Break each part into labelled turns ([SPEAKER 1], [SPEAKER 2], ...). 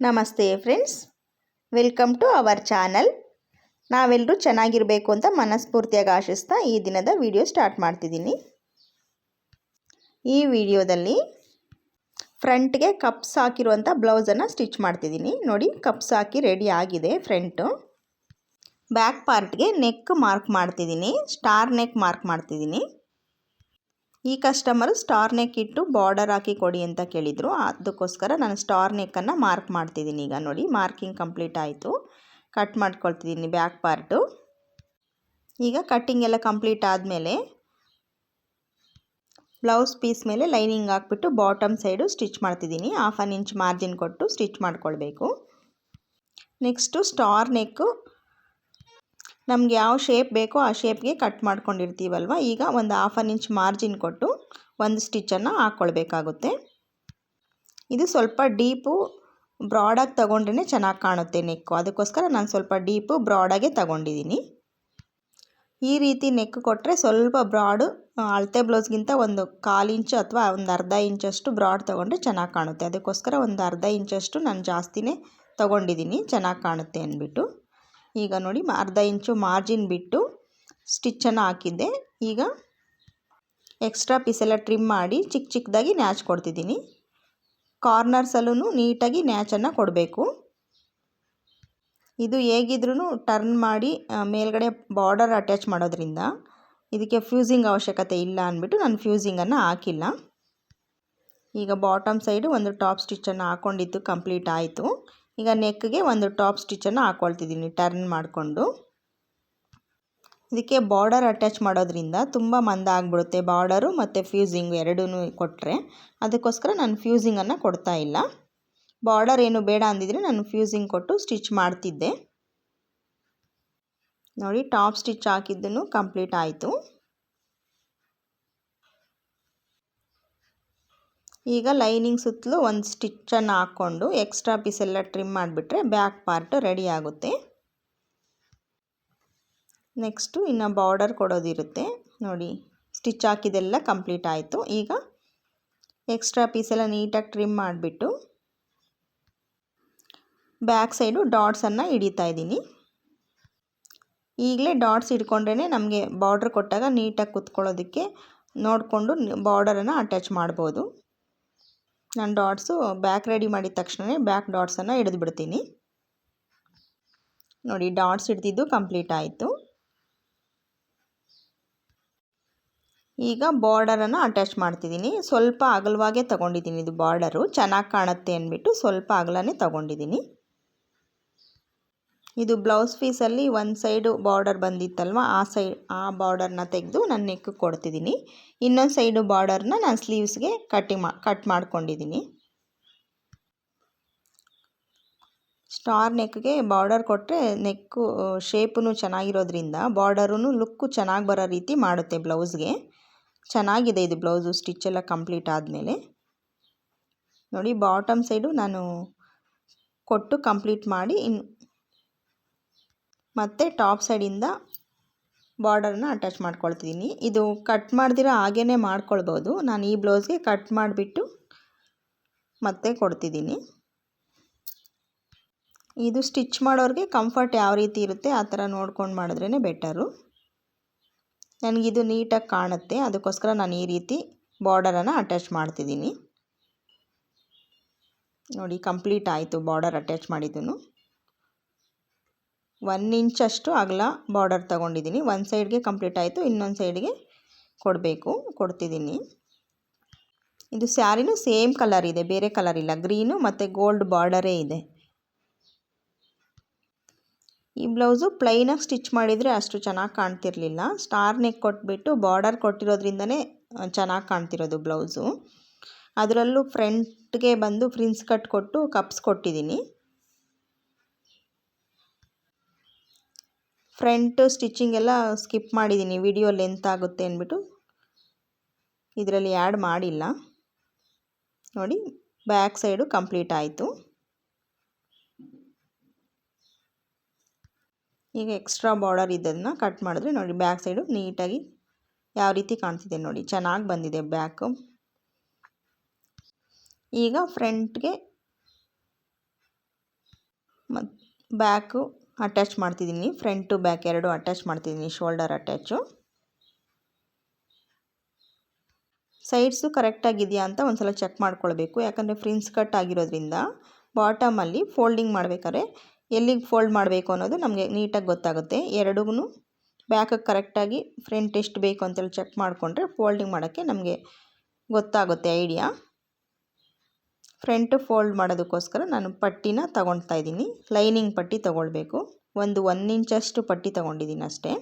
[SPEAKER 1] ನಮಸ್ತೆ friends welcome to our channel ನಾವೆಲ್ಲರೂ ಚೆನ್ನಾಗಿರಬೇಕು ಅಂತ ಮನಸ್ಫೂರ್ತಿಯಾಗಿ ಆಶಿಸ್ತಾ ಈ ದಿನದ ವಿಡಿಯೋ ಸ್ಟಾರ್ಟ್ ಮಾಡ್ತಿದ್ದೀನಿ. ಈ ವಿಡಿಯೋದಲ್ಲಿ ಫ್ರಂಟ್ಗೆ ಕಪ್ಸ್ ಹಾಕಿರುವಂಥ ಬ್ಲೌಸನ್ನು ಸ್ಟಿಚ್ ಮಾಡ್ತಿದ್ದೀನಿ. ನೋಡಿ ಕಪ್ಸ್ ಹಾಕಿ ರೆಡಿ ಆಗಿದೆ ಫ್ರಂಟು ಬ್ಯಾಕ್ ಪಾರ್ಟ್ಗೆ ನೆಕ್ ಮಾರ್ಕ್ ಮಾಡ್ತಿದ್ದೀನಿ. ಸ್ಟಾರ್ ನೆಕ್ ಮಾರ್ಕ್ ಮಾಡ್ತಿದ್ದೀನಿ. ಈ ಕಸ್ಟಮರು ಸ್ಟಾರ್ ನೆಕ್ ಇಟ್ಟು ಬಾರ್ಡರ್ ಹಾಕಿ ಕೊಡಿ ಅಂತ ಕೇಳಿದರು. ಅದಕ್ಕೋಸ್ಕರ ನಾನು ಸ್ಟಾರ್ ನೆಕ್ಕನ್ನು ಮಾರ್ಕ್ ಮಾಡ್ತಿದ್ದೀನಿ ಈಗ ನೋಡಿ. ಮಾರ್ಕಿಂಗ್ ಕಂಪ್ಲೀಟ್ ಆಯಿತು. ಕಟ್ ಮಾಡ್ಕೊಳ್ತಿದ್ದೀನಿ ಬ್ಯಾಕ್ ಪಾರ್ಟು ಈಗ ಕಟ್ಟಿಂಗ್ ಎಲ್ಲ ಕಂಪ್ಲೀಟ್ ಆದಮೇಲೆ ಬ್ಲೌಸ್ ಪೀಸ್ ಮೇಲೆ ಲೈನಿಂಗ್ ಹಾಕ್ಬಿಟ್ಟು ಬಾಟಮ್ ಸೈಡು ಸ್ಟಿಚ್ ಮಾಡ್ತಿದ್ದೀನಿ. ಹಾಫ್ ಆನ್ ಇಂಚ್ ಮಾರ್ಜಿನ್ ಕೊಟ್ಟು ಸ್ಟಿಚ್ ಮಾಡ್ಕೊಳ್ಬೇಕು. ನೆಕ್ಸ್ಟು ಸ್ಟಾರ್ ನೆಕ್ಕು ನಮ್ಗೆ ಯಾವ ಶೇಪ್ ಬೇಕೋ ಆ ಶೇಪ್ಗೆ ಕಟ್ ಮಾಡ್ಕೊಂಡಿರ್ತೀವಲ್ವ? ಈಗ ಒಂದು ಹಾಫ್ ಆನ್ ಇಂಚ್ ಮಾರ್ಜಿನ್ ಕೊಟ್ಟು ಒಂದು ಸ್ಟಿಚ್ಚನ್ನು ಹಾಕ್ಕೊಳ್ಬೇಕಾಗುತ್ತೆ ಇದು ಸ್ವಲ್ಪ ಡೀಪು ಬ್ರಾಡಾಗಿ ತಗೊಂಡ್ರೇ ಚೆನ್ನಾಗಿ ಕಾಣುತ್ತೆ ನೆಕ್ಕು ಅದಕ್ಕೋಸ್ಕರ ನಾನು ಸ್ವಲ್ಪ ಡೀಪು ಬ್ರಾಡಾಗೆ ತಗೊಂಡಿದ್ದೀನಿ ಈ ರೀತಿ ನೆಕ್ ಕೊಟ್ಟರೆ ಸ್ವಲ್ಪ ಬ್ರಾಡು ಅಳತೆ ಬ್ಲೌಸ್ಗಿಂತ ಒಂದು ಕಾಲು ಇಂಚು ಅಥವಾ ಒಂದು ಅರ್ಧ ಇಂಚಷ್ಟು ಬ್ರಾಡ್ ತೊಗೊಂಡ್ರೆ ಚೆನ್ನಾಗಿ ಕಾಣುತ್ತೆ. ಅದಕ್ಕೋಸ್ಕರ ಒಂದು ಅರ್ಧ ಇಂಚಷ್ಟು ನಾನು ಜಾಸ್ತಿನೇ ತೊಗೊಂಡಿದ್ದೀನಿ ಚೆನ್ನಾಗಿ ಕಾಣುತ್ತೆ ಅಂದ್ಬಿಟ್ಟು ಈಗ ನೋಡಿ ಅರ್ಧ ಇಂಚು ಮಾರ್ಜಿನ್ ಬಿಟ್ಟು ಸ್ಟಿಚ್ಚನ್ನು ಹಾಕಿದ್ದೆ. ಈಗ ಎಕ್ಸ್ಟ್ರಾ ಪೀಸೆಲ್ಲ ಟ್ರಿಮ್ ಮಾಡಿ ಚಿಕ್ಕ ಚಿಕ್ಕದಾಗಿ ನ್ಯಾಚ್ ಕೊಡ್ತಿದ್ದೀನಿ. ಕಾರ್ನರ್ಸಲ್ಲೂ ನೀಟಾಗಿ ನ್ಯಾಚನ್ನು ಕೊಡಬೇಕು. ಇದು ಹೇಗಿದ್ರೂ ಟರ್ನ್ ಮಾಡಿ ಮೇಲ್ಗಡೆ ಬಾರ್ಡರ್ ಅಟ್ಯಾಚ್ ಮಾಡೋದ್ರಿಂದ ಇದಕ್ಕೆ ಫ್ಯೂಸಿಂಗ್ ಅವಶ್ಯಕತೆ ಇಲ್ಲ ಅಂದ್ಬಿಟ್ಟು ನಾನು ಫ್ಯೂಸಿಂಗನ್ನು ಹಾಕಿಲ್ಲ. ಈಗ ಬಾಟಮ್ ಸೈಡು ಒಂದು ಟಾಪ್ ಸ್ಟಿಚ್ಚನ್ನು ಹಾಕ್ಕೊಂಡಿದ್ದು ಕಂಪ್ಲೀಟ್ ಆಯಿತು. ಈಗ ನೆಕ್ಗೆ ಒಂದು ಟಾಪ್ ಸ್ಟಿಚ್ಚನ್ನು ಹಾಕ್ಕೊಳ್ತಿದ್ದೀನಿ ಟರ್ನ್ ಮಾಡಿಕೊಂಡು. ಇದಕ್ಕೆ ಬಾರ್ಡರ್ ಅಟ್ಯಾಚ್ ಮಾಡೋದ್ರಿಂದ ತುಂಬ ಮಂದ ಆಗಿಬಿಡುತ್ತೆ. ಬಾರ್ಡರು ಮತ್ತು ಫ್ಯೂಸಿಂಗ್ ಎರಡೂ ಕೊಟ್ಟರೆ ಅದಕ್ಕೋಸ್ಕರ ನಾನು ಫ್ಯೂಸಿಂಗನ್ನು ಕೊಡ್ತಾ ಇಲ್ಲ. ಬಾರ್ಡರ್ ಏನು ಬೇಡ ಅಂದಿದ್ರೆ ನಾನು ಫ್ಯೂಸಿಂಗ್ ಕೊಟ್ಟು ಸ್ಟಿಚ್ ಮಾಡ್ತಿದ್ದೆ. ನೋಡಿ, ಟಾಪ್ ಸ್ಟಿಚ್ ಹಾಕಿದ್ದನ್ನು ಕಂಪ್ಲೀಟ್ ಆಯಿತು. ಈಗ ಲೈನಿಂಗ್ ಸುತ್ತಲೂ ಒಂದು ಸ್ಟಿಚ್ಚನ್ನು ಹಾಕ್ಕೊಂಡು ಎಕ್ಸ್ಟ್ರಾ ಪೀಸ್ ಎಲ್ಲ ಟ್ರಿಮ್ ಮಾಡಿಬಿಟ್ರೆ ಬ್ಯಾಕ್ ಪಾರ್ಟ್ ರೆಡಿ ಆಗುತ್ತೆ. ನೆಕ್ಸ್ಟು ಇನ್ನು ಬಾರ್ಡರ್ ಕೊಡೋದಿರುತ್ತೆ. ನೋಡಿ, ಸ್ಟಿಚ್ ಹಾಕಿದೆಲ್ಲ ಕಂಪ್ಲೀಟ್ ಆಯಿತು. ಈಗ ಎಕ್ಸ್ಟ್ರಾ ಪೀಸೆಲ್ಲ ನೀಟಾಗಿ ಟ್ರಿಮ್ ಮಾಡಿಬಿಟ್ಟು ಬ್ಯಾಕ್ ಸೈಡು ಡಾಟ್ಸನ್ನು ಹಿಡಿತಾ ಇದ್ದೀನಿ. ಈಗಲೇ ಡಾಟ್ಸ್ ಹಿಡ್ಕೊಂಡ್ರೇ ನಮಗೆ ಬಾರ್ಡ್ರ್ ಕೊಟ್ಟಾಗ ನೀಟಾಗಿ ಕುತ್ಕೊಳ್ಳೋದಕ್ಕೆ ನೋಡಿಕೊಂಡು ಬಾರ್ಡರನ್ನು ಅಟ್ಯಾಚ್ ಮಾಡ್ಬೋದು. ನಾನು ಡಾಟ್ಸು ಬ್ಯಾಕ್ ರೆಡಿ ಮಾಡಿದ ತಕ್ಷಣವೇ ಬ್ಯಾಕ್ ಡಾಟ್ಸನ್ನು ಹಿಡಿದು ಬಿಡ್ತೀನಿ. ನೋಡಿ, ಡಾಟ್ಸ್ ಹಿಡ್ದಿದ್ದು ಕಂಪ್ಲೀಟ್ ಆಯಿತು. ಈಗ ಬಾರ್ಡರನ್ನು ಅಟ್ಯಾಚ್ ಮಾಡ್ತಿದ್ದೀನಿ. ಸ್ವಲ್ಪ ಅಗಲವಾಗೇ ತೊಗೊಂಡಿದ್ದೀನಿ ಇದು ಬಾರ್ಡರು. ಚೆನ್ನಾಗಿ ಕಾಣುತ್ತೆ ಅಂದ್ಬಿಟ್ಟು ಸ್ವಲ್ಪ ಅಗಲನೇ ತೊಗೊಂಡಿದ್ದೀನಿ. ಇದು ಬ್ಲೌಸ್ ಪೀಸಲ್ಲಿ ಒಂದು ಸೈಡು ಬಾರ್ಡರ್ ಬಂದಿತ್ತಲ್ವ? ಆ ಸೈಡ್, ಆ ಬಾರ್ಡರ್ನ ತೆಗೆದು ನಾನು ನೆಕ್ ಕೊಡ್ತಿದ್ದೀನಿ. ಇನ್ನೊಂದು ಸೈಡು ಬಾರ್ಡರ್ನ ನಾನು ಸ್ಲೀವ್ಸ್ಗೆ ಕಟ್ಟಿ ಮಾ, ಕಟ್ ಮಾಡ್ಕೊಂಡಿದ್ದೀನಿ. ಸ್ಟಾರ್ ನೆಕ್ಗೆ ಬಾರ್ಡರ್ ಕೊಟ್ಟರೆ ನೆಕ್ಕು ಶೇಪೂ ಚೆನ್ನಾಗಿರೋದ್ರಿಂದ ಬಾರ್ಡರೂ ಲುಕ್ಕು ಚೆನ್ನಾಗಿ ಬರೋ ರೀತಿ ಮಾಡುತ್ತೆ ಬ್ಲೌಸ್ಗೆ. ಚೆನ್ನಾಗಿದೆ ಇದು ಬ್ಲೌಸು ಸ್ಟಿಚ್ಚೆಲ್ಲ ಕಂಪ್ಲೀಟ್ ಆದಮೇಲೆ. ನೋಡಿ, ಬಾಟಮ್ ಸೈಡು ನಾನು ಕೊಟ್ಟು ಕಂಪ್ಲೀಟ್ ಮಾಡಿ ಇನ್ನು ಮತ್ತು ಟಾಪ್ ಸೈಡಿಂದ ಬಾರ್ಡರ್ನ ಅಟ್ಯಾಚ್ ಮಾಡ್ಕೊಳ್ತಿದ್ದೀನಿ. ಇದು ಕಟ್ ಮಾಡ್ದಿರೋ ಹಾಗೇ ಮಾಡ್ಕೊಳ್ಬೋದು. ನಾನು ಈ ಬ್ಲೌಸ್ಗೆ ಕಟ್ ಮಾಡಿಬಿಟ್ಟು ಮತ್ತೆ ಕೊಡ್ತಿದ್ದೀನಿ. ಇದು ಸ್ಟಿಚ್ ಮಾಡೋರಿಗೆ ಕಂಫರ್ಟ್ ಯಾವ ರೀತಿ ಇರುತ್ತೆ ಆ ಥರ ನೋಡ್ಕೊಂಡು ಮಾಡಿದ್ರೇ ಬೆಟರು. ನನಗಿದು ನೀಟಾಗಿ ಕಾಣುತ್ತೆ. ಅದಕ್ಕೋಸ್ಕರ ನಾನು ಈ ರೀತಿ ಬಾರ್ಡರನ್ನು ಅಟ್ಯಾಚ್ ಮಾಡ್ತಿದ್ದೀನಿ. ನೋಡಿ, ಕಂಪ್ಲೀಟ್ ಆಯಿತು ಬಾರ್ಡರ್ ಅಟ್ಯಾಚ್ ಮಾಡಿದ್ದು ಒನ್ ಇಂಚಷ್ಟು ಅಗಲ ಬಾರ್ಡರ್ ತೊಗೊಂಡಿದ್ದೀನಿ. ಒಂದು ಸೈಡ್ಗೆ ಕಂಪ್ಲೀಟ್ ಆಯಿತು. ಇನ್ನೊಂದು ಸೈಡ್ಗೆ ಕೊಡಬೇಕು. ಕೊಡ್ತಿದ್ದೀನಿ. ಇದು ಸ್ಯಾರಿನೂ ಸೇಮ್ ಕಲರ್ ಇದೆ. ಬೇರೆ ಕಲರ್ ಇಲ್ಲ. ಗ್ರೀನು ಮತ್ತು ಗೋಲ್ಡ್ ಬಾರ್ಡರೇ ಇದೆ. ಈ ಬ್ಲೌಸು ಪ್ಲೈನಾಗಿ ಸ್ಟಿಚ್ ಮಾಡಿದರೆ ಅಷ್ಟು ಚೆನ್ನಾಗಿ ಕಾಣ್ತಿರಲಿಲ್ಲ. ಸ್ಟಾರ್ ನೆಕ್ ಕೊಟ್ಬಿಟ್ಟು ಬಾರ್ಡರ್ ಕೊಟ್ಟಿರೋದ್ರಿಂದನೇ ಚೆನ್ನಾಗಿ ಕಾಣ್ತಿರೋದು ಬ್ಲೌಸು ಅದರಲ್ಲೂ ಫ್ರಂಟ್ಗೆ ಬಂದು ಫ್ರಿನ್ಸ್ ಕಟ್ ಕೊಟ್ಟು ಕಪ್ಸ್ ಕೊಟ್ಟಿದ್ದೀನಿ. ಫ್ರಂಟ್ ಸ್ಟಿಚಿಂಗ್ ಎಲ್ಲ ಸ್ಕಿಪ್ ಮಾಡಿದ್ದೀನಿ. ವಿಡಿಯೋ ಲೆಂತ್ ಆಗುತ್ತೆ ಅಂದ್ಬಿಟ್ಟು. ಇದರಲ್ಲಿ ಆ್ಯಡ್ ಮಾಡಿಲ್ಲ. ನೋಡಿ, ಬ್ಯಾಕ್ ಸೈಡು ಕಂಪ್ಲೀಟ್ ಆಯಿತು. ಈಗ ಎಕ್ಸ್ಟ್ರಾ ಬಾರ್ಡರ್ ಇದ್ದದನ್ನು ಕಟ್ ಮಾಡಿದ್ರೆ ನೋಡಿ, ಬ್ಯಾಕ್ ಸೈಡು ನೀಟಾಗಿ ಯಾವ ರೀತಿ ಕಾಣ್ತಿದೆ ನೋಡಿ, ಚೆನ್ನಾಗಿ ಬಂದಿದೆ ಬ್ಯಾಕು. ಈಗ ಫ್ರಂಟ್ಗೆ ಮತ್ತು ಬ್ಯಾಕು ಅಟ್ಯಾಚ್ ಮಾಡ್ತಿದ್ದೀನಿ. ಫ್ರಂಟು ಬ್ಯಾಕ್ ಎರಡು ಅಟ್ಯಾಚ್ ಮಾಡ್ತಿದ್ದೀನಿ. Shoulder attach. ಸೈಡ್ಸು ಕರೆಕ್ಟಾಗಿದೆಯಾ ಅಂತ ಒಂದು ಸಲ ಚೆಕ್ ಮಾಡ್ಕೊಳ್ಬೇಕು. ಯಾಕಂದರೆ ಫ್ರಿನ್ಸ್ ಕಟ್ ಆಗಿರೋದ್ರಿಂದ ಬಾಟಮಲ್ಲಿ ಫೋಲ್ಡಿಂಗ್ ಮಾಡಬೇಕಾದ್ರೆ ಎಲ್ಲಿಗೆ ಫೋಲ್ಡ್ ಮಾಡಬೇಕು ಅನ್ನೋದು ನಮಗೆ ನೀಟಾಗಿ ಗೊತ್ತಾಗುತ್ತೆ. ಎರಡೂ ಬ್ಯಾಕಿಗೆ ಕರೆಕ್ಟಾಗಿ ಫ್ರಂಟ್ ಎಷ್ಟು ಬೇಕು ಅಂತೇಳಿ ಚೆಕ್ ಮಾಡಿಕೊಂಡ್ರೆ ಫೋಲ್ಡಿಂಗ್ ಮಾಡೋಕ್ಕೆ ನಮಗೆ ಗೊತ್ತಾಗುತ್ತೆ ಐಡಿಯಾ. ಫ್ರಂಟ್ ಫೋಲ್ಡ್ ಮಾಡೋದಕ್ಕೋಸ್ಕರ ನಾನು ಪಟ್ಟಿನ ತಗೊಳ್ತಾ ಇದ್ದೀನಿ. ಲೈನಿಂಗ್ ಪಟ್ಟಿ ತಗೊಳ್ಬೇಕು. ಒಂದು ಒನ್ ಇಂಚಷ್ಟು ಪಟ್ಟಿ ತಗೊಂಡಿದ್ದೀನಿ ಅಷ್ಟೇ.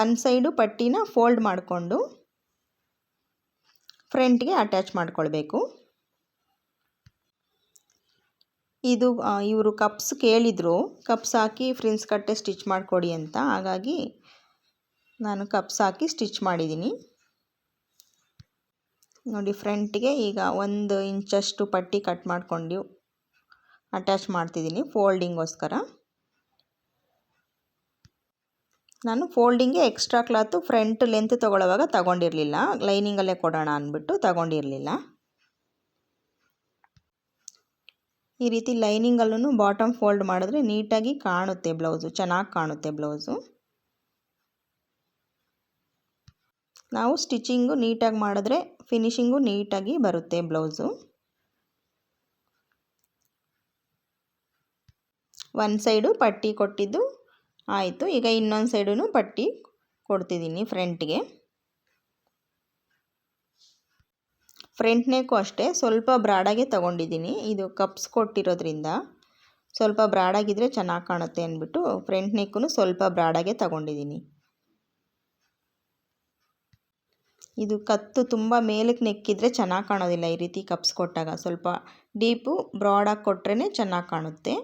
[SPEAKER 1] ಒನ್ ಸೈಡು ಪಟ್ಟಿನ ಫೋಲ್ಡ್ ಮಾಡಿಕೊಂಡು ಫ್ರಂಟ್ಗೆ ಅಟ್ಯಾಚ್ ಮಾಡ್ಕೊಳ್ಬೇಕು. ಇದು ಇವರು ಕಪ್ಸ್ ಕೇಳಿದರು. ಕಪ್ಸ್ ಹಾಕಿ ಫ್ರಿನ್ಸ್ ಕಟ್ಟೆ ಸ್ಟಿಚ್ ಮಾಡಿಕೊಡಿ ಅಂತ. ಹಾಗಾಗಿ ನಾನು ಕಪ್ಸ್ ಹಾಕಿ ಸ್ಟಿಚ್ ಮಾಡಿದ್ದೀನಿ. ನೋಡಿ ಫ್ರಂಟ್ಗೆ ಈಗ ಒಂದು ಇಂಚಷ್ಟು ಪಟ್ಟಿ ಕಟ್ ಮಾಡ್ಕೊಂಡು ಅಟ್ಯಾಚ್ ಮಾಡ್ತಿದ್ದೀನಿ ಫೋಲ್ಡಿಂಗೋಸ್ಕರ. ನಾನು ಫೋಲ್ಡಿಂಗ್ಗೆ ಎಕ್ಸ್ಟ್ರಾ ಕ್ಲಾತು ಫ್ರಂಟ್ ಲೆಂತ್ ತೊಗೊಳ್ಳೋವಾಗ ತಗೊಂಡಿರಲಿಲ್ಲ. ಲೈನಿಂಗಲ್ಲೇ ಕೊಡೋಣ ಅಂದ್ಬಿಟ್ಟು ತಗೊಂಡಿರಲಿಲ್ಲ. ಈ ರೀತಿ ಲೈನಿಂಗಲ್ಲೂ ಬಾಟಮ್ ಫೋಲ್ಡ್ ಮಾಡಿದ್ರೆ ನೀಟಾಗಿ ಕಾಣುತ್ತೆ ಬ್ಲೌಸು, ಚೆನ್ನಾಗಿ ಕಾಣುತ್ತೆ ಬ್ಲೌಸು. ನಾವು ಸ್ಟಿಚಿಂಗು ನೀಟಾಗಿ ಮಾಡಿದ್ರೆ ಫಿನಿಶಿಂಗು ನೀಟಾಗಿ ಬರುತ್ತೆ ಬ್ಲೌಸು. ಒನ್ ಸೈಡು ಪಟ್ಟಿ ಕೊಟ್ಟಿದ್ದು ಆಯಿತು. ಈಗ ಇನ್ನೊಂದು ಸೈಡು ಪಟ್ಟಿ ಕೊಡ್ತಿದ್ದೀನಿ ಫ್ರಂಟ್ಗೆ. ಫ್ರಂಟ್ ನೆಕ್ಕು ಅಷ್ಟೇ, ಸ್ವಲ್ಪ ಬ್ರಾಡಾಗೆ ತೊಗೊಂಡಿದ್ದೀನಿ. ಇದು ಕಪ್ಸ್ ಕೊಟ್ಟಿರೋದ್ರಿಂದ ಸ್ವಲ್ಪ ಬ್ರಾಡಾಗಿದ್ದರೆ ಚೆನ್ನಾಗಿ ಕಾಣುತ್ತೆ ಅಂದ್ಬಿಟ್ಟು ಫ್ರಂಟ್ ನೆಕ್ಕೂ ಸ್ವಲ್ಪ ಬ್ರಾಡಾಗೆ ತಗೊಂಡಿದ್ದೀನಿ. ಇದು ಕತ್ತು ತುಂಬ ಮೇಲಕ್ಕೆ ನೆಕ್ಕಿದ್ರೆ ಚೆನ್ನಾಗಿ ಕಾಣೋದಿಲ್ಲ ಈ ರೀತಿ ಕಪ್ಸ್ ಕೊಟ್ಟಾಗ. ಸ್ವಲ್ಪ ಡೀಪು ಬ್ರಾಡಾಗಿ ಕೊಟ್ರೇ ಚೆನ್ನಾಗಿ ಕಾಣುತ್ತೆ.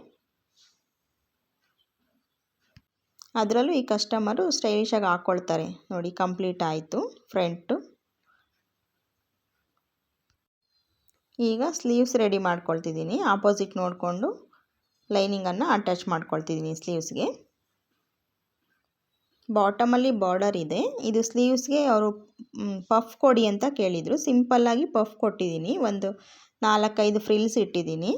[SPEAKER 1] ಅದರಲ್ಲೂ ಈ ಕಸ್ಟಮರು ಸ್ಟೈಲಿಶಾಗಿ ಹಾಕ್ಕೊಳ್ತಾರೆ ನೋಡಿ, ಕಂಪ್ಲೀಟ್ ಆಯಿತು ಫ್ರಂಟು. ಈಗ ಸ್ಲೀವ್ಸ್ ರೆಡಿ ಮಾಡ್ಕೊಳ್ತಿದ್ದೀನಿ. ಆಪೋಸಿಟ್ ನೋಡಿಕೊಂಡು ಲೈನಿಂಗನ್ನು ಅಟ್ಯಾಚ್ ಮಾಡ್ಕೊಳ್ತಿದ್ದೀನಿ ಸ್ಲೀವ್ಸ್ಗೆ. ಬಾಟಮಲ್ಲಿ ಬಾರ್ಡರ್ ಇದೆ. ಇದು ಸ್ಲೀವ್ಸ್ಗೆ ಅವರು ಪಫ್ ಕೊಡಿ ಅಂತ ಕೇಳಿದರು. ಸಿಂಪಲ್ಲಾಗಿ ಪಫ್ ಕೊಟ್ಟಿದ್ದೀನಿ. ಒಂದು ನಾಲ್ಕೈದು ಫ್ರಿಲ್ಸ್ ಇಟ್ಟಿದ್ದೀನಿ.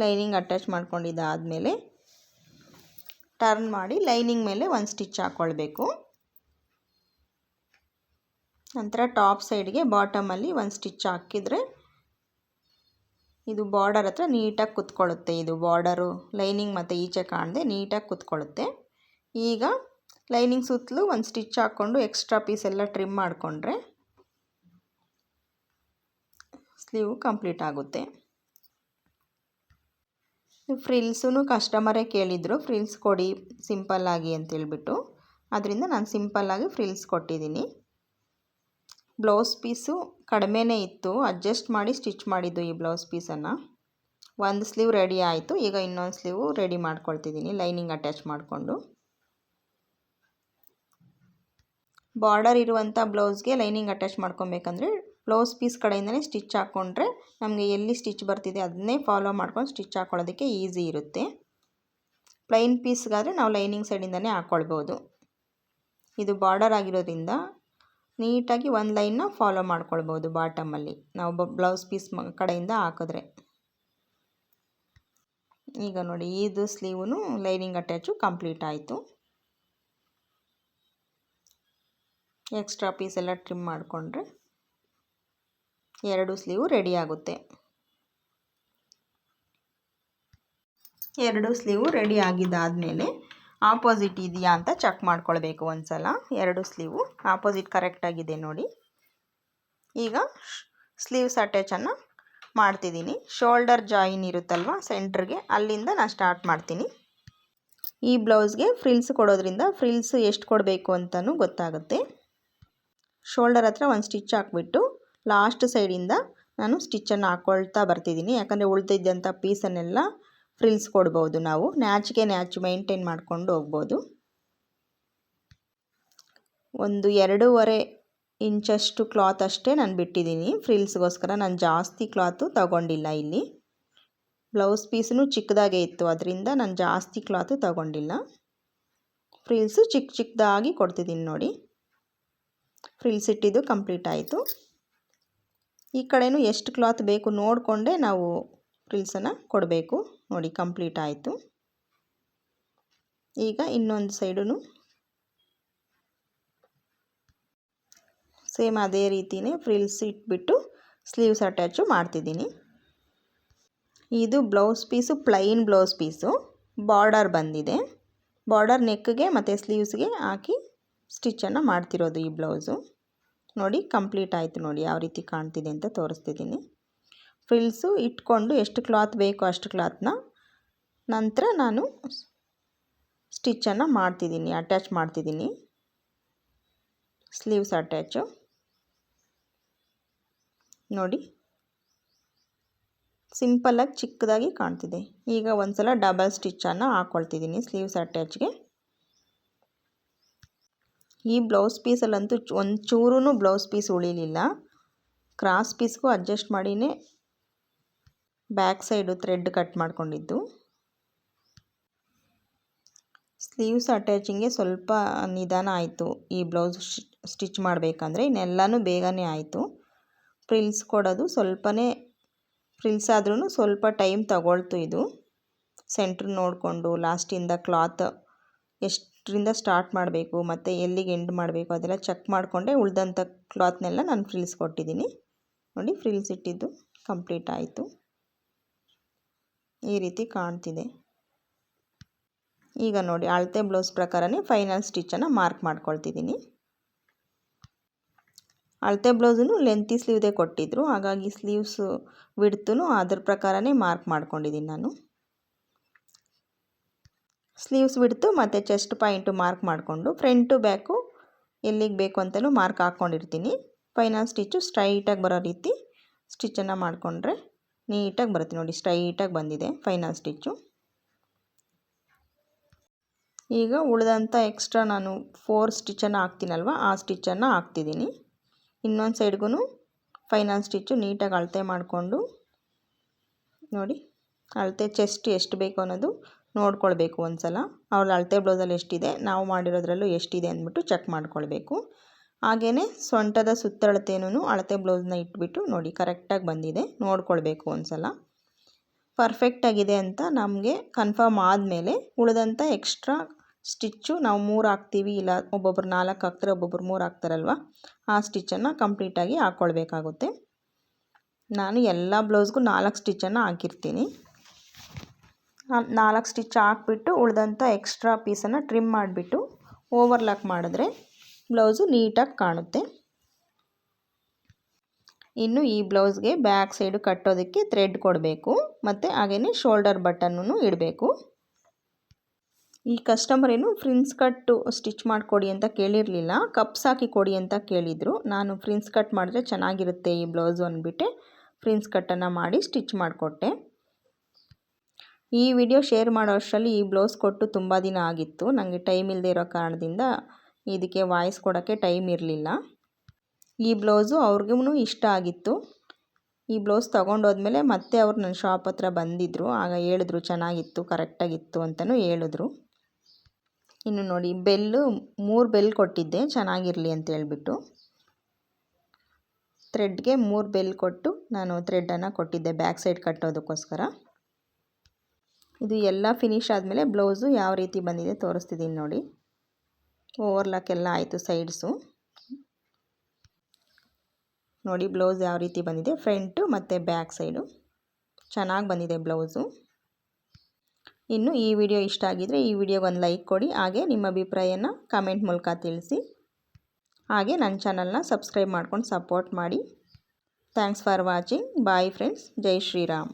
[SPEAKER 1] ಲೈನಿಂಗ್ ಅಟ್ಯಾಚ್ ಮಾಡ್ಕೊಂಡಿದ್ದಾದಮೇಲೆ ಟರ್ನ್ ಮಾಡಿ ಲೈನಿಂಗ್ ಮೇಲೆ ಒಂದು ಸ್ಟಿಚ್ ಹಾಕ್ಕೊಳ್ಬೇಕು ನಂತರ ಟಾಪ್ ಸೈಡ್ಗೆ ಬಾಟಮಲ್ಲಿ ಒಂದು ಸ್ಟಿಚ್ ಹಾಕಿದರೆ ಇದು ಬಾರ್ಡರ್ ಹತ್ರ ನೀಟಾಗಿ ಕುತ್ಕೊಳ್ಳುತ್ತೆ ಇದು ಬಾರ್ಡರು ಲೈನಿಂಗ್ ಮತ್ತು ಈಚೆ ಕಾಣದೆ ನೀಟಾಗಿ ಕುತ್ಕೊಳ್ಳುತ್ತೆ. ಈಗ ಲೈನಿಂಗ್ ಸುತ್ತಲೂ ಒಂದು ಸ್ಟಿಚ್ ಹಾಕ್ಕೊಂಡು ಎಕ್ಸ್ಟ್ರಾ ಪೀಸ್ ಎಲ್ಲ ಟ್ರಿಮ್ ಮಾಡಿಕೊಂಡ್ರೆ ಸ್ಲೀವ್ ಕಂಪ್ಲೀಟ್ ಆಗುತ್ತೆ. ಫ್ರಿಲ್ಸೂ ಕಸ್ಟಮರೇ ಕೇಳಿದರು, ಫ್ರಿಲ್ಸ್ ಕೊಡಿ ಸಿಂಪಲ್ಲಾಗಿ ಅಂತೇಳ್ಬಿಟ್ಟು. ಅದರಿಂದ ನಾನು ಸಿಂಪಲ್ಲಾಗಿ ಫ್ರಿಲ್ಸ್ ಕೊಟ್ಟಿದ್ದೀನಿ. ಬ್ಲೌಸ್ ಪೀಸು ಕಡಿಮೆನೇ ಇತ್ತು. ಅಡ್ಜಸ್ಟ್ ಮಾಡಿ ಸ್ಟಿಚ್ ಮಾಡಿದ್ದು ಈ ಬ್ಲೌಸ್ ಪೀಸನ್ನು. ಒಂದು ಸ್ಲೀವ್ ರೆಡಿ ಆಯಿತು. ಈಗ ಇನ್ನೊಂದು ಸ್ಲೀವು ರೆಡಿ ಮಾಡ್ಕೊಳ್ತಿದ್ದೀನಿ ಲೈನಿಂಗ್ ಅಟ್ಯಾಚ್ ಮಾಡಿಕೊಂಡು. ಬಾರ್ಡರ್ ಇರುವಂಥ ಬ್ಲೌಸ್ಗೆ ಲೈನಿಂಗ್ ಅಟ್ಯಾಚ್ ಮಾಡ್ಕೊಬೇಕಂದ್ರೆ ಬ್ಲೌಸ್ ಪೀಸ್ ಕಡೆಯಿಂದಲೇ ಸ್ಟಿಚ್ ಹಾಕ್ಕೊಂಡ್ರೆ ನಮಗೆ ಎಲ್ಲಿ ಸ್ಟಿಚ್ ಬರ್ತಿದೆ ಅದನ್ನೇ ಫಾಲೋ ಮಾಡ್ಕೊಂಡು ಸ್ಟಿಚ್ ಹಾಕ್ಕೊಳ್ಳೋದಕ್ಕೆ ಈಸಿ ಇರುತ್ತೆ. ಪ್ಲೈನ್ ಪೀಸ್ಗಾದರೆ ನಾವು ಲೈನಿಂಗ್ ಸೈಡಿಂದಲೇ ಹಾಕ್ಕೊಳ್ಬೋದು ಇದು ಬಾರ್ಡರ್ ಆಗಿರೋದ್ರಿಂದ ನೀಟಾಗಿ ಒಂದು ಲೈನ್ನ ಫಾಲೋ ಮಾಡ್ಕೊಳ್ಬೋದು ಬಾಟಮಲ್ಲಿ ನಾವು ಬ್ಲೌಸ್ ಪೀಸ್ ಕಡೆಯಿಂದ ಹಾಕಿದ್ರೆ. ಈಗ ನೋಡಿ, ಇದು ಸ್ಲೀವೂ ಲೈನಿಂಗ್ ಅಟ್ಯಾಚು ಕಂಪ್ಲೀಟ್ ಆಯಿತು. ಎಕ್ಸ್ಟ್ರಾ ಪೀಸ್ ಎಲ್ಲ ಟ್ರಿಮ್ ಮಾಡಿಕೊಂಡ್ರೆ ಎರಡು ಸ್ಲೀವು ರೆಡಿ ಆಗುತ್ತೆ. ಎರಡು ಸ್ಲೀವು ರೆಡಿ ಆಗಿದ್ದಾದಮೇಲೆ ಆಪೋಸಿಟ್ ಇದೆಯಾ ಅಂತ ಚೆಕ್ ಮಾಡ್ಕೊಳ್ಬೇಕು ಒಂದು ಸಲ ಎರಡು ಸ್ಲೀವು ಆಪೋಸಿಟ್ ಕರೆಕ್ಟಾಗಿದೆ ನೋಡಿ. ಈಗ ಸ್ಲೀವ್ಸ್ ಅಟ್ಯಾಚನ್ನು ಮಾಡ್ತಿದ್ದೀನಿ. ಶೋಲ್ಡರ್ ಜಾಯಿನ್ ಇರುತ್ತಲ್ವ? ಸೆಂಟ್ರಿಗೆ ಅಲ್ಲಿಂದ ನಾನು ಸ್ಟಾರ್ಟ್ ಮಾಡ್ತೀನಿ. ಈ ಬ್ಲೌಸ್ಗೆ ಫ್ರಿಲ್ಸ್ ಕೊಡೋದ್ರಿಂದ ಫ್ರಿಲ್ಸ್ ಎಷ್ಟು ಕೊಡಬೇಕು ಅಂತಲೂ ಗೊತ್ತಾಗುತ್ತೆ. ಶೋಲ್ಡರ್ ಹತ್ರ ಒಂದು ಸ್ಟಿಚ್ ಹಾಕ್ಬಿಟ್ಟು ಲಾಸ್ಟ್ ಸೈಡಿಂದ ನಾನು ಸ್ಟಿಚ್ಚನ್ನು ಹಾಕ್ಕೊಳ್ತಾ ಬರ್ತಿದ್ದೀನಿ. ಯಾಕಂದರೆ ಉಳಿದಿದ್ದಂಥ ಪೀಸನ್ನೆಲ್ಲ ಫ್ರಿಲ್ಸ್ ಕೊಡ್ಬೋದು ನಾವು. ನ್ಯಾಚ್ಗೆ ನ್ಯಾಚ್ ಮೈಂಟೈನ್ ಮಾಡಿಕೊಂಡು ಹೋಗ್ಬೋದು. ಒಂದು ಎರಡೂವರೆ ಇಂಚಷ್ಟು ಕ್ಲಾತ್ ಅಷ್ಟೇ ನಾನು ಬಿಟ್ಟಿದ್ದೀನಿ. ಫ್ರಿಲ್ಸ್ಗೋಸ್ಕರ ನಾನು ಜಾಸ್ತಿ ಕ್ಲಾತು ತಗೊಂಡಿಲ್ಲ ಇಲ್ಲಿ. ಬ್ಲೌಸ್ ಪೀಸ್ನು ಚಿಕ್ಕದಾಗೆ ಇತ್ತು, ಅದರಿಂದ ನಾನು ಜಾಸ್ತಿ ಕ್ಲಾತು ತಗೊಂಡಿಲ್ಲ. ಫ್ರಿಲ್ಸು ಚಿಕ್ಕ ಚಿಕ್ಕದಾಗಿ ಕೊಡ್ತಿದ್ದೀನಿ ನೋಡಿ. ಫ್ರಿಲ್ಸ್ ಇಟ್ಟಿದ್ದು ಕಂಪ್ಲೀಟ್ ಆಯಿತು. ಈ ಕಡೆಯೂ ಎಷ್ಟು ಕ್ಲಾತ್ ಬೇಕು ನೋಡಿಕೊಂಡೇ ನಾವು ಫ್ರಿಲ್ಸನ್ನು ಕೊಡಬೇಕು. ನೋಡಿ ಕಂಪ್ಲೀಟ್ ಆಯಿತು. ಈಗ ಇನ್ನೊಂದು ಸೈಡೂ ಸೇಮ್ ಅದೇ ರೀತಿಯೇ ಫ್ರಿಲ್ಸ್ ಇಟ್ಬಿಟ್ಟು ಸ್ಲೀವ್ಸ್ ಅಟ್ಯಾಚು ಮಾಡ್ತಿದ್ದೀನಿ. ಇದು blouse piece plain blouse piece border ಬಂದಿದೆ. ಬಾರ್ಡರ್ ನೆಕ್ಗೆ ಮತ್ತು ಸ್ಲೀವ್ಸ್ಗೆ ಹಾಕಿ ಸ್ಟಿಚ್ಚನ್ನು ಮಾಡ್ತಿರೋದು ಈ ಬ್ಲೌಸು ನೋಡಿ ಕಂಪ್ಲೀಟ್ ಆಯಿತು ನೋಡಿ, ಯಾವ ರೀತಿ ಕಾಣ್ತಿದೆ ಅಂತ ತೋರಿಸ್ತಿದ್ದೀನಿ. ಫ್ರಿಲ್ಸು ಇಟ್ಕೊಂಡು ಎಷ್ಟು ಕ್ಲಾತ್ ಬೇಕೋ ಅಷ್ಟು ಕ್ಲಾತ್ನ ನಂತರ ನಾನು ಸ್ಟಿಚ್ಚನ್ನು ಮಾಡ್ತಿದ್ದೀನಿ, ಅಟ್ಯಾಚ್ ಮಾಡ್ತಿದ್ದೀನಿ. Sleeves attach. ನೋಡಿ. ಸಿಂಪಲ್ಲಾಗಿ ಚಿಕ್ಕದಾಗಿ ಕಾಣ್ತಿದೆ. ಈಗ ಒಂದು ಸಲ ಡಬಲ್ ಸ್ಟಿಚ್ಚನ್ನು ಹಾಕ್ಕೊಳ್ತಿದ್ದೀನಿ ಸ್ಲೀವ್ಸ್ ಅಟ್ಯಾಚ್ಗೆ. ಈ ಬ್ಲೌಸ್ ಪೀಸಲ್ಲಂತೂ ಒಂದು ಚೂರೂ ಬ್ಲೌಸ್ ಪೀಸ್ ಉಳಿಲಿಲ್ಲ. ಕ್ರಾಸ್ ಪೀಸ್ಗೂ ಅಡ್ಜಸ್ಟ್ ಮಾಡಿನೇ ಬ್ಯಾಕ್ ಸೈಡು ಥ್ರೆಡ್ ಕಟ್ ಮಾಡಿಕೊಂಡಿದ್ದು. ಸ್ಲೀವ್ಸ್ ಅಟ್ಯಾಚಿಂಗೆ ಸ್ವಲ್ಪ ನಿಧಾನ ಆಯಿತು. ಈ ಬ್ಲೌಸ್ ಸ್ಟಿಚ್ ಮಾಡಬೇಕಂದ್ರೆ ಇನ್ನೆಲ್ಲನೂ ಬೇಗನೆ ಆಯಿತು. ಫ್ರಿಲ್ಸ್ ಕೊಡೋದು ಸ್ವಲ್ಪನೇ, ಫ್ರಿಲ್ಸ್ ಆದ್ರೂ ಸ್ವಲ್ಪ ಟೈಮ್ ತಗೊಳ್ತು ಇದು. ಸೆಂಟ್ರ್ ನೋಡಿಕೊಂಡು ಲಾಸ್ಟಿಂದ ಕ್ಲಾತ್ ಎಷ್ಟರಿಂದ ಸ್ಟಾರ್ಟ್ ಮಾಡಬೇಕು, ಮತ್ತು ಎಲ್ಲಿಗೆ ಎಂಡ್ ಮಾಡಬೇಕು ಅದೆಲ್ಲ ಚೆಕ್ ಮಾಡಿಕೊಂಡೆ ಉಳಿದಂಥ ಕ್ಲಾತ್ನೆಲ್ಲ ನಾನು ಫ್ರಿಲ್ಸ್ ಕೊಟ್ಟಿದ್ದೀನಿ. ನೋಡಿ ಫ್ರಿಲ್ಸ್ ಇಟ್ಟಿದ್ದು ಕಂಪ್ಲೀಟ್ ಆಯಿತು. ಈ ರೀತಿ ಕಾಣ್ತಿದೆ. ಈಗ ನೋಡಿ, ಅಳತೆ ಬ್ಲೌಸ್ ಪ್ರಕಾರನೇ ಫೈನಲ್ ಸ್ಟಿಚ್ಚನ್ನು ಮಾರ್ಕ್ ಮಾಡ್ಕೊಳ್ತಿದ್ದೀನಿ. ಅಳತೆ ಬ್ಲೌಸನ್ನು ಲೆಂತಿ ಸ್ಲೀವ್ದೇ ಕೊಟ್ಟಿದ್ದರು ಹಾಗಾಗಿ ಸ್ಲೀವ್ಸು ಬಿಡ್ತು ಅದ್ರ ಪ್ರಕಾರನೇ ಮಾರ್ಕ್ ಮಾಡ್ಕೊಂಡಿದ್ದೀನಿ ನಾನು. ಸ್ಲೀವ್ಸ್ ಬಿಡ್ತು ಮತ್ತು ಚೆಸ್ಟ್ ಪಾಯಿಂಟು ಮಾರ್ಕ್ ಮಾಡಿಕೊಂಡು, ಫ್ರಂಟು ಬ್ಯಾಕು ಎಲ್ಲಿಗೆ ಬೇಕು ಅಂತಲೂ ಮಾರ್ಕ್ ಹಾಕ್ಕೊಂಡಿರ್ತೀನಿ. ಫೈನಲ್ ಸ್ಟಿಚ್ಚು ಸ್ಟ್ರೈಟಾಗಿ ಬರೋ ರೀತಿ ಸ್ಟಿಚ್ಚನ್ನು ಮಾಡಿಕೊಂಡ್ರೆ ನೀಟಾಗಿ ಬರುತ್ತೆ ನೋಡಿ, ಸ್ಟ್ರೈಟಾಗಿ ಬಂದಿದೆ ಫೈನಲ್ ಸ್ಟಿಚ್ಚು. ಈಗ ಉಳಿದಂಥ ಎಕ್ಸ್ಟ್ರಾ ನಾನು ಫೋರ್ ಸ್ಟಿಚ್ಚನ್ನು ಹಾಕ್ತೀನಲ್ವ, ಆ ಸ್ಟಿಚ್ಚನ್ನು ಹಾಕ್ತಿದ್ದೀನಿ. ಇನ್ನೊಂದು ಸೈಡ್ಗೂ ಫೈನಲ್ ಸ್ಟಿಚ್ಚು ನೀಟಾಗಿ ಅಳತೆ ಮಾಡಿಕೊಂಡು ನೋಡಿ, ಅಳತೆ ಚೆಸ್ಟ್ ಎಷ್ಟು ಬೇಕು ಅನ್ನೋದು ನೋಡ್ಕೊಳ್ಬೇಕು ಒಂದು ಸಲ ಅವ್ರ ಅಳತೆ ಬ್ಲೌಸಲ್ಲಿ ಎಷ್ಟಿದೆ, ನಾವು ಮಾಡಿರೋದ್ರಲ್ಲೂ ಎಷ್ಟಿದೆ ಅಂದ್ಬಿಟ್ಟು ಚೆಕ್ ಮಾಡ್ಕೊಳ್ಬೇಕು. ಹಾಗೆಯೇ ಸೊಂಟದ ಸುತ್ತಳತೆಯೂ ಅಳತೆ ಬ್ಲೌಸ್ನ ಇಟ್ಬಿಟ್ಟು ನೋಡಿ ಕರೆಕ್ಟಾಗಿ ಬಂದಿದೆ. ನೋಡ್ಕೊಳ್ಬೇಕು ಒಂದು ಸಲ ಪರ್ಫೆಕ್ಟಾಗಿದೆ ಅಂತ ನಮಗೆ ಕನ್ಫರ್ಮ್ ಆದಮೇಲೆ ಉಳಿದಂಥ ಎಕ್ಸ್ಟ್ರಾ ಸ್ಟಿಚ್ಚು ನಾವು ಮೂರು ಹಾಕ್ತೀವಿ, ಇಲ್ಲ ಒಬ್ಬೊಬ್ರು ನಾಲ್ಕು ಹಾಕ್ತಾರೆ, ಒಬ್ಬೊಬ್ರು ಮೂರು ಹಾಕ್ತಾರಲ್ವ? ಆ ಸ್ಟಿಚ್ಚನ್ನು ಕಂಪ್ಲೀಟಾಗಿ ಹಾಕ್ಕೊಳ್ಬೇಕಾಗುತ್ತೆ ನಾನು ಎಲ್ಲ ಬ್ಲೌಸ್ಗೂ ನಾಲ್ಕು ಸ್ಟಿಚ್ಚನ್ನು ಹಾಕಿರ್ತೀನಿ. ನಾಲ್ಕು ಸ್ಟಿಚ್ ಹಾಕ್ಬಿಟ್ಟು ಉಳಿದಂಥ ಎಕ್ಸ್ಟ್ರಾ ಪೀಸನ್ನು ಟ್ರಿಮ್ ಮಾಡಿಬಿಟ್ಟು ಓವರ್ಲಾಕ್ ಮಾಡಿದ್ರೆ ಬ್ಲೌಸು ನೀಟಾಗಿ ಕಾಣುತ್ತೆ. ಇನ್ನು ಈ ಬ್ಲೌಸ್ಗೆ ಬ್ಯಾಕ್ ಸೈಡು ಕಟ್ಟೋದಕ್ಕೆ ಥ್ರೆಡ್ ಕೊಡಬೇಕು, ಮತ್ತು ಹಾಗೆಯೇ ಶೋಲ್ಡರ್ ಬಟನ್ನೂ ಇಡಬೇಕು. ಈ ಕಸ್ಟಮರ್ ಏನು ಫ್ರಿನ್ಸ್ ಕಟ್ಟು ಸ್ಟಿಚ್ ಮಾಡಿಕೊಡಿ ಅಂತ ಕೇಳಿರಲಿಲ್ಲ ಕಪ್ಸ್ ಹಾಕಿ ಕೊಡಿ ಅಂತ ಕೇಳಿದರು. ನಾನು ಫ್ರಿನ್ಸ್ ಕಟ್ ಮಾಡಿದ್ರೆ ಚೆನ್ನಾಗಿರುತ್ತೆ ಈ ಬ್ಲೌಸು ಅಂದ್ಬಿಟ್ಟು ಫ್ರಿನ್ಸ್ ಕಟ್ಟನ್ನು ಮಾಡಿ ಸ್ಟಿಚ್ ಮಾಡಿಕೊಟ್ಟೆ. ಈ ವಿಡಿಯೋ ಶೇರ್ ಮಾಡೋ ಅಷ್ಟರಲ್ಲಿ ಈ ಬ್ಲೌಸ್ ಕೊಟ್ಟು ತುಂಬ ದಿನ ಆಗಿತ್ತು. ನನಗೆ ಟೈಮ್ ಇಲ್ಲದೆ ಇರೋ ಕಾರಣದಿಂದ ಇದಕ್ಕೆ ವಾಯ್ಸ್ ಕೊಡೋಕ್ಕೆ ಟೈಮ್ ಇರಲಿಲ್ಲ. ಈ ಬ್ಲೌಸು ಅವ್ರಿಗೂ ಇಷ್ಟ ಆಗಿತ್ತು. ಈ ಬ್ಲೌಸ್ ತೊಗೊಂಡೋದ್ಮೇಲೆ ಮತ್ತೆ ಅವ್ರು ನನ್ನ ಶಾಪ್ ಹತ್ರ ಬಂದಿದ್ದರು ಆಗ ಹೇಳಿದ್ರು, ಚೆನ್ನಾಗಿತ್ತು, ಕರೆಕ್ಟಾಗಿತ್ತು ಅಂತಲೂ ಹೇಳಿದ್ರು. ಇನ್ನು ನೋಡಿ, ಬೆಲ್ಲು, ಮೂರು ಬೆಲ್ ಕೊಟ್ಟಿದ್ದೆ, ಚೆನ್ನಾಗಿರಲಿ ಅಂತ ಹೇಳ್ಬಿಟ್ಟು. ಥ್ರೆಡ್ಗೆ ಮೂರು ಬೆಲ್ ಕೊಟ್ಟು ನಾನು ಥ್ರೆಡ್ಡನ್ನು ಕೊಟ್ಟಿದ್ದೆ, ಬ್ಯಾಕ್ ಸೈಡ್ ಕಟ್ಟೋದಕ್ಕೋಸ್ಕರ. ಇದು ಎಲ್ಲ ಫಿನಿಶ್ ಆದಮೇಲೆ ಬ್ಲೌಸು ಯಾವ ರೀತಿ ಬಂದಿದೆ ತೋರಿಸ್ತಿದ್ದೀನಿ ನೋಡಿ. ಓವರ್ಲಾಕ್ ಎಲ್ಲ ಆಯಿತು ಸೈಡ್ಸು. ನೋಡಿ ಬ್ಲೌಸ್ ಯಾವ ರೀತಿ ಬಂದಿದೆ. ಫ್ರಂಟು ಮತ್ತು ಬ್ಯಾಕ್ ಸೈಡು. ಚೆನ್ನಾಗಿ ಬಂದಿದೆ ಬ್ಲೌಸು. ಇನ್ನು ಈ ವಿಡಿಯೋ ಇಷ್ಟ ಆಗಿದರೆ ಈ ವಿಡಿಯೋಗೆ ಒಂದು ಲೈಕ್ ಕೊಡಿ. ಹಾಗೆ ನಿಮ್ಮ ಅಭಿಪ್ರಾಯನ ಕಮೆಂಟ್ ಮೂಲಕ ತಿಳಿಸಿ. ಹಾಗೆ ನನ್ನ ಚಾನಲ್ನ ಸಬ್ಸ್ಕ್ರೈಬ್ ಮಾಡ್ಕೊಂಡು ಸಪೋರ್ಟ್ ಮಾಡಿ. Thanks for watching. Bye friends. Jai Shriram.